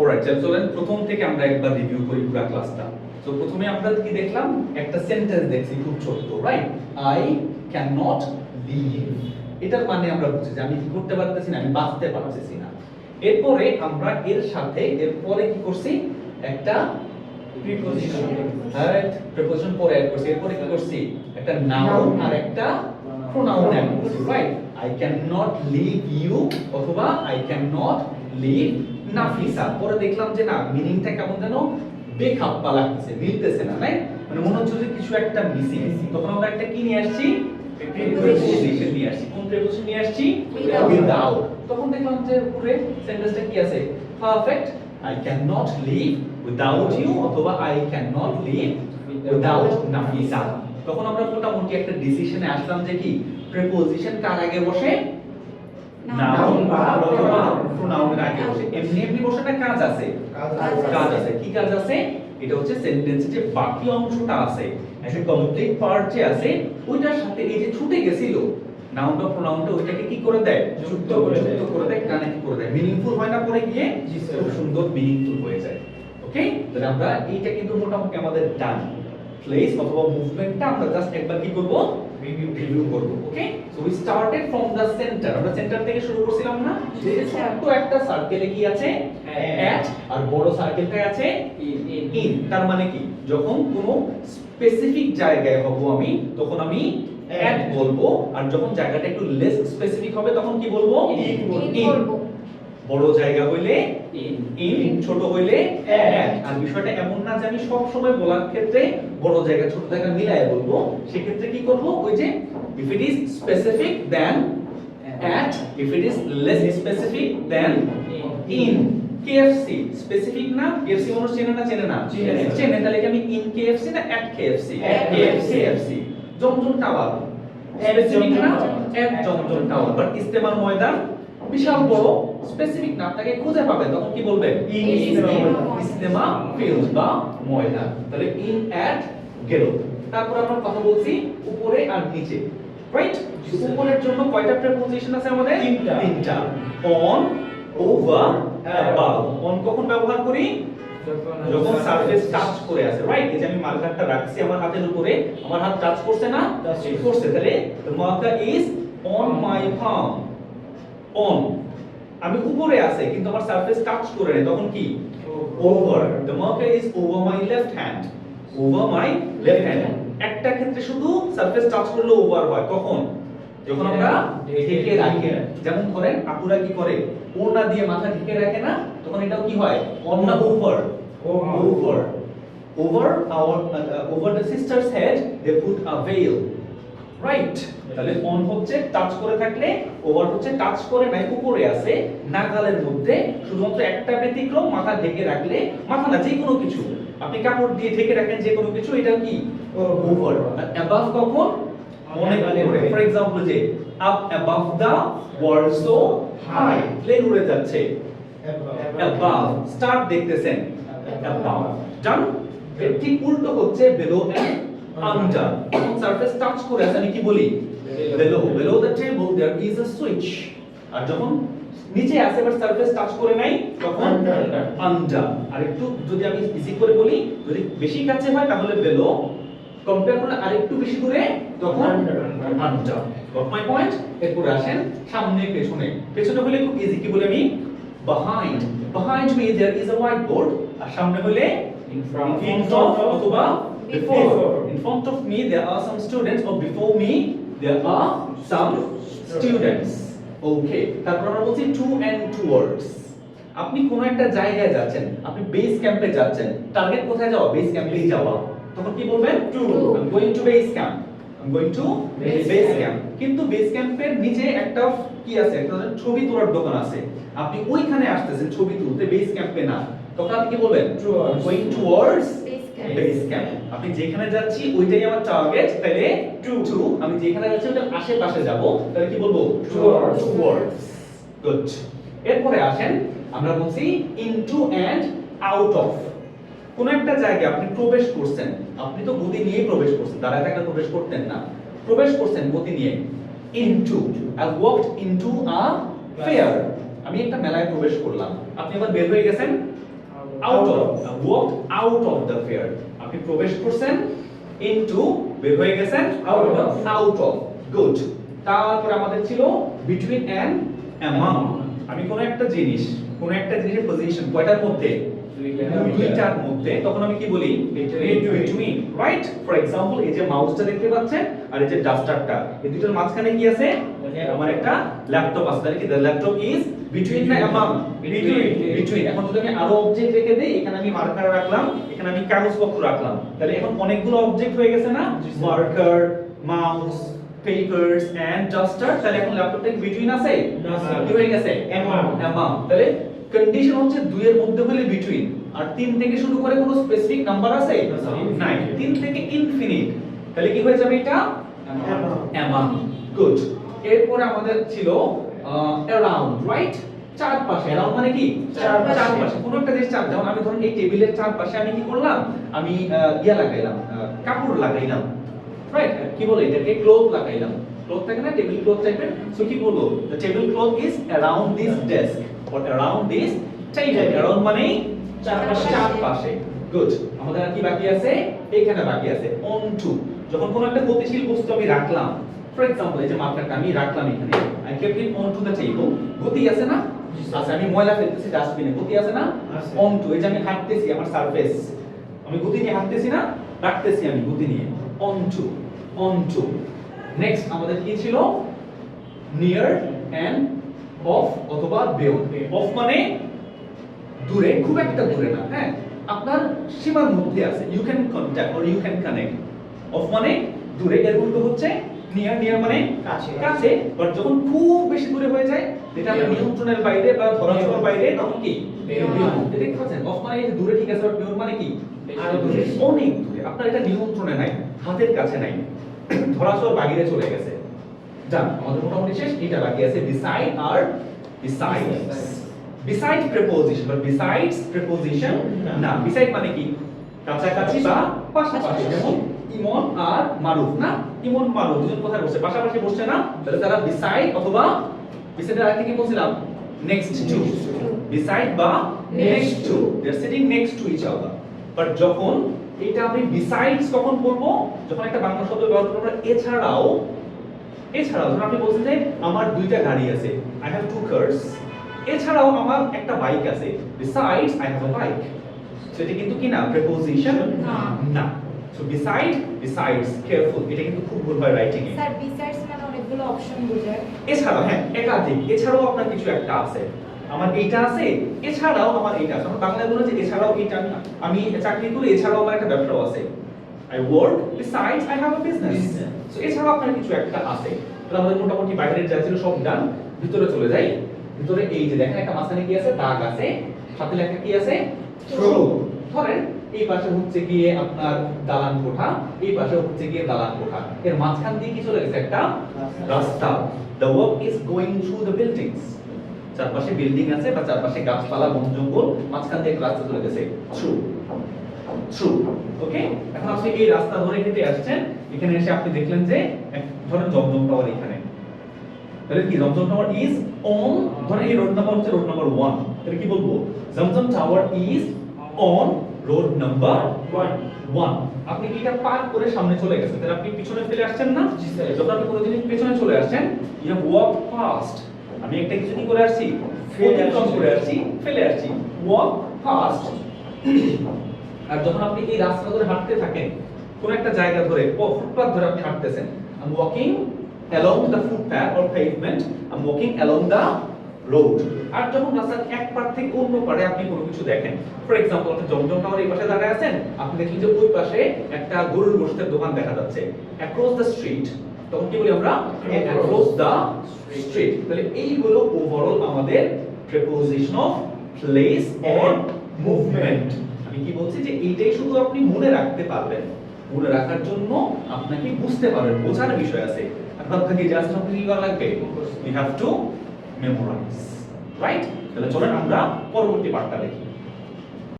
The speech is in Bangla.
অলরাইট চলেন প্রথম থেকে আমরা একবার রিভিউ করি পুরো ক্লাসটা তো প্রথমে আমরা কি দেখলাম? একটা সেন্টেন্স দেখছি খুব ছোট্ট right I can not live এটার মানে আমরা বুঝি যে আমি কি করতে পারতেছি না আমি বাঁচতে পারতেছি না। এরপরে আমরা এর সাথে এরপরে কি করছি? একটা প্রিপোজিশন রাইট প্রিপোজিশন পরে অ্যাড করছি। এরপরে কি করছি? একটা নাউন আর একটা প্রোনাউন অ্যাড করছি right I can not live you অথবা I can not live Nafisa পরে দেখলাম যে না মিনিংটা কেমন যেন বেখাপ্পা লাগতেছে মিলতেছে না রাইট মানে মনে হচ্ছে যে কিছু একটা মিসিং তখন আমরা একটা কি নিয়ে আসছি? প্রিপোজিশন নিয়ে আসছি। কোন প্রিপোজিশন নিয়ে আসছি? উইদাউট তখন দেখলাম যে উপরে সেন্টেন্সটা কি আছে? Perfect I can not live without you অথবা I can not live without Nafisa তখন আমরা মোটামুটি একটা ডিসিশনে আসলাম যে কি প্রিপোজিশন কার আগে বসে? নাউন বা অথবা প্রোনাউনের আগে বসে এমনি এমনি বসে না কাজ আছে। কাজ আছে। কি কাজ আছে? এটা হচ্ছে সেন্টেন্সে যে বাকি অংশটা আছে একটা কমপ্লিট পার্ট যে আছে ওইটার সাথে এই যে ছুটে গেছিল নাউন বা প্রোনাউনটা ওইটাকে কি করে দেয়? যুক্ত করে যুক্ত করে দেয় কানেক্ট করে দেয়। মিনিংফুল হয় না পরে গিয়ে জি, খুব সুন্দর মিনিংফুল হয়ে যায়। ওকে তাহলে আমরা এইটা কিন্তু মোটামুটি আমাদের ডান প্লেস অথবা মুভমেন্টটা আমরা জাস্ট একবার কি করব? রিভিউ রিভিউ করব। Okay so we started from the centre আমরা সেন্টার থেকে শুরু করছিলাম না? যে জি, একটা সার্কেলে কি আছে? অ্যাট আর বড় সার্কেলটায় আছে? ইন তার মানে কি? যখন কোনো স্পেসিফিক জায়গায় হব আমি তখন আমি অ্যাট বলব। আর যখন জায়গাটা একটু লেস স্পেসিফিক হবে তখন কি বলব। ইন বলব। বড় জায়গা হইলে ইন। ইন ছোট হইলে At. আর বিষয়টা এমন না যে আমি সব সময় বলার ক্ষেত্রে বড় জায়গা ছোট জায়গা মিলায় বলব। সেক্ষেত্রে কি করব? ওই যে if it is specific then at if it is less specific then in. KFC specific না? কেএফসি মানুষ চেনে না চেনে না। চেনে। তাহলে কি আমি ইন কেএফসি না at KFC At KFC KFC Zamzam tower At specific না? At Zamzam Zamzam tower but ইস্তেমার ময়দান বিশাল বড় স্পেসিফিক না আপনাকে খুঁজে পাবেন তখন কি বলবেন ইন ইস্তেমা ফিল্ড বা ময়দান। তাহলে ইন অ্যাট গেল। তারপর আমরা কথা বলছি উপরে আর নিচে। রাইট উপরের জন্য কয়টা প্রিপোজিশন আছে আমাদের? তিনটা। তিনটা। On over. অ্যাবাভ অন কখন ব্যবহার করি? যখন সারফেস টাচ করে আছে। রাইট এই যে আমি মার্কারটা রাখছি আমার হাতের উপরে। আমার হাত টাচ করছে না? করছে। তাহলে the marker is on my palm on. আমি উপরে আছে কিন্তু আমার সারফেস টাচ করে নেই তখন কি? Over. The marker is over my left hand. Over my left hand. একটা ক্ষেত্রে শুধু সারফেস টাচ করলে ওভার হয় কখন? যখন আমরা ঢেকে রাখি। যেমন ধরেন আপুরা কি করে? ওড়না দিয়ে মাথা ঢেকে রাখে না? তখন এটাও কি হয়? অন না over Over. over. Over our uh, over the sister's head they put a veil. Right. তাহলে অন হচ্ছে টাচ করে থাকলে ওভার হচ্ছে টাচ করে নাই উপরে আছে নাগালের মধ্যে শুধুমাত্র একটা ব্যতিক্রম মাথা ঢেকে রাখলে মাথা না যে কোনো কিছু। আপনি কাপড় দিয়ে ঢেকে রাখেন যে কোনো কিছু এটা কি? ওভার অ্যাবাভ কখন? অনেক উপরে। উপরে। ফর এক্সাম্পল যে up above the world so high plane উড়ে যাচ্ছে। অ্যাবাভ স্টার দেখতেছেন। অ্যাবাভ ডান ঠিক উল্টো হচ্ছে বেলো এন্ড সারফেস টাচ করে আমি কি বলি? আর যখন নিচে বাট সারফেস টাচ করে নাই তখন আর একটু যদি আমি ইজি করে বলি যদি বেশি কাছে হয় তাহলে বেলো কম্পেয়ার করলে আরেকটু বেশি দূরে তখন গট মাই পয়েন্ট এরপর আসেন সামনে পেছনে। পেছনে হলে খুব ইজি কি বলে আমি? Behind behind me there is a আর সামনে হলে অথবা before. In front of me, there are some students, or before me, there are some students. Okay. তারপর আমরা বলছি to and towards. আপনি কোন একটা জায়গায় যাচ্ছেন আপনি বেস ক্যাম্পে যাচ্ছেন টার্গেট কোথায় যাওয়া? বেস ক্যাম্পেই যাওয়া। তখন কি বলবেন? To I am going to base camp I am going to base camp কিন্তু বেস ক্যাম্পের নিচে একটা কি আছে? একটা ছবি তোলার দোকান আছে। আপনি ওইখানে আসতেছেন ছবি তুলতে বেস ক্যাম্পে না। তখন আপনি কি বলবেন? To I am going towards base camp আপনি যেখানে যাচ্ছি ওইটাই আমার টার্গেট তাহলে টু টু আমি যেখানে যাচ্ছি ওটার আশেপাশে যাব। তাহলে কি বলব. টুয়ার্ডস গুড এরপরে আসেন আমরা বলছি ইনটু এন্ড আউট অফ কোন একটা জায়গায় আপনি প্রবেশ করছেন আপনি তো গতি নিয়েই প্রবেশ করছেন দাঁড়ায় থাকলে প্রবেশ করতেন না। প্রবেশ করছেন গতি নিয়ে। Into I walked into a fair আমি একটা মেলায় প্রবেশ করলাম। আপনি আবার বের হয়ে গেছেন? Out of walk out of the fair আপনি প্রবেশ করছেন ইনটু বের হয়ে গেছেন Out of. Out of good তারপর আমাদের ছিল বিটুইন অ্যান্ড অ্যামাউন্ট আমি কোন একটা জিনিস কোন একটা জিনিসের পজিশন কয়টার মধ্যে? দুইটার মধ্যে তখন আমি কি বলি? বিটুইন রাইট ফর এক্সাম্পল এই যে মাউসটা দেখতে পাচ্ছেন আর এই যে ডাস্টারটা এই দুটোর মাঝখানে কি আছে? আমার একটা ল্যাপটপ আছে। তাহলে কি ল্যাপটপ ইজ বিটুইন না অ্যামাং বিটুইন বিটুইন এখন যদি আমি আরও অবজেক্ট রেখে দেই এখানে আমি মার্কার রাখলাম এখানে আমি কাগজপত্র রাখলাম। তাহলে এখন অনেকগুলো অবজেক্ট হয়ে গেছে না? Marker mouse papers and duster তাহলে এখন ল্যাপটপটা বিটুইন আছে। কি হয়ে গেছে? Among. অ্যামাং তাহলে কন্ডিশন হচ্ছে দুই এর মধ্যে হলে বিটুইন আর তিন থেকে শুরু করে কোনো স্পেসিফিক নাম্বার আছে? নাই। তিন থেকে ইনফিনিট তাহলে কি হয়ে যাবে এটা. অ্যামাং গুড এরপরে আমাদের ছিল অ্যারাউন্ড রাইট চারপাশে। অ্যারাউন্ড মানে কি? চারপাশে। চারপাশে। কোনো একটা জিনিস চার যেমন আমি ধরুন এই টেবিলের চারপাশে আমি কি করলাম? আমি ইয়া লাগাইলাম কাপড় লাগাইলাম। রাইট কি বলে এটাকে? ক্লোথ লাগাইলাম। ক্লোথ থাকে না? টেবিল ক্লোথ টাইপের সো কি বলব? The table cloth is around this desk or around this table around মানে চারপাশে। চারপাশে। গুড আমাদের আর কি বাকি আছে? এখানে বাকি আছে। অন টু যখন কোনো একটা গতিশীল বস্তু আমি রাখলাম ফর এক্সাম্পল এই যে মাপকাটা আমি রাখলাম এখানে। I kept it on to the table গতি আছে না। আচ্ছা আমি ময়লা ফেলতেছি ডাস্টবিনে গতি আছে না। অন টু এই যে আমি হাঁটতেছি আমার সারফেস আমি গতি নিয়ে হাঁটতেছি না? রাখতেছি আমি গতি নিয়ে। On to on to next আমাদের কি ছিল? নিয়ার এন্ড অফ অথবা বিয়ন্ড অফ মানে দূরে খুব একটা দূরে না হ্যাঁ? আপনার সীমার মধ্যে আছে you can contact or you can connect of মানে দূরে এর উল্টো হচ্ছে নিয়ার নিয়ার মানে কাছে। কাছে বাট যখন খুব বেশি দূরে হয়ে যায় যেটা আপনার নিয়ন্ত্রণের বাইরে বা ধরা ছোঁয়ার বাইরে তখন কি. এটা দেখতে পাচ্ছেন অফ মানে দূরে ঠিক আছে বাট বিয়ন্ড মানে কি? আরও দূরে। অনেক দূরে। আপনার এটা নিয়ন্ত্রণে নাই হাতের কাছে নাই। ধরা ছোঁয়ার বাইরে চলে গেছে। আমাদের মোটামুটি শেষ। এটা বাকি আছে বিসাইড আর বিসাইডস বিসাইড প্রিপোজিশন বা বিসাইডস প্রিপোজিশন না। বিসাইড মানে কি? কাছাকাছি বা পাশাপাশি। যেমন ইমন আর মারুফ না? ইমন মারুফ দুজন কোথায় বসে পাশাপাশি বসছে না? তাহলে তারা বিসাইড অথবা বিসাইডের আগে কি বলছিলাম? Next to. বিসাইড বা Next to. Next to each other but যখন এটা আমি বিসাইডস কখন বলব? যখন একটা বাংলা শব্দ ব্যবহার করব এছাড়াও এছাড়াও ধরুন আপনি বলছেন যে আমার দুইটা গাড়ি আছে আই হ্যাভ টু কার্স এছাড়াও আমার একটা বাইক আছে besides I have a bike সেটা কিন্তু কি না? প্রিপোজিশন না। না। সো বিসাইড বিসাইডস কেয়ারফুল এটা কিন্তু খুব ভুল হয় রাইটিং এ। স্যার বিসাইডস মানে অনেকগুলো অপশন বোঝায়। এছাড়াও হ্যাঁ একাধিক এছাড়াও আপনার কিছু একটা আছে। আমার এইটা আছে এছাড়াও আমার এইটা আছে। আমার বাংলায় বলে যে এছাড়াও এইটা আমি আমি চাকরি করি এছাড়াও আমার একটা ব্যবসাও আছে। I work besides I have a business. So এছাড়াও আপনার কিছু একটা আছে। তাহলে আমাদের মোটামুটি বাইরের যা ছিল সব ডান ভিতরে চলে যাই। ভিতরে এই যে দেখেন একটা মাঝখানে কি আছে? দাগ আছে। সাথে লেখা কি আছে? True. ধরেন এই পাশে হচ্ছে গিয়ে আপনার দালান কোঠা এই পাশে হচ্ছে গিয়ে দালান কোঠা। এর মাঝখান দিয়ে কি চলে গেছে? একটা রাস্তা। The work is going through the buildings চারপাশে বিল্ডিং আছে বা চারপাশে গাছপালা বন জঙ্গল মাঝখান দিয়ে একটা রাস্তা চলে গেছে। থ্রু থ্রু ওকে এখন আপনি এই রাস্তা ধরে হেঁটে আসছেন এখানে এসে আপনি দেখলেন যে ধরেন জমজম টাওয়ার এখানে। তাহলে কি জমজম টাওয়ার ইজ অন ধরেন এই রোড নাম্বার হচ্ছে রোড নাম্বার 1 তাহলে কি বলব? Zamzam tower is on road number One. 1 আপনি কি এটা পার করে সামনে চলে গেছেন? তাহলে আপনি পিছনে ফেলে আসছেন না? যখন আপনি কোনো জিনিস পেছনে চলে আসছেন ইউ হ্যাভ ওয়াক ফাস্ট আমি একটা কিছু কি করে আসছি? ফেলে আসছি। ফেলে আসছি। ওয়াক ফাস্ট আর যখন আপনি এই রাস্তা ধরে হাঁটতে থাকেন, কোন একটা জায়গা ধরে ফুটপাথ ধরে আপনি হাঁটতেছেন I am walking along the footpath or pavement, I'm walking along the road. আর যখন রাস্তার এক পার থেকে অন্য পারে আপনি কোনো কিছু দেখেন ফর এক্সাম্পল আপনি জমজম টাওয়ার এই পাশে দাঁড়ায় আছেন, আপনি দেখলেন যে ওই পাশে একটা গরুর গোশতের দোকান দেখা যাচ্ছে অ্যাক্রস দ্য স্ট্রিট তখন কি বলি আমরা? অ্যাক্রস দ্য স্ট্রিট তাহলে এই হলো ওভারঅল আমাদের preposition of place or movement আমি কি বলছি যে এইটাই শুধু আপনি মনে রাখতে পারবেন। মনে রাখার জন্য আপনাকে বুঝতে পারবেন, বোঝার বিষয় আছে। আপনার আপনাকে জাস্ট আপনি কি করা লাগবে? You have to memorise right তাহলে চলেন আমরা পরবর্তী পার্টটা দেখি।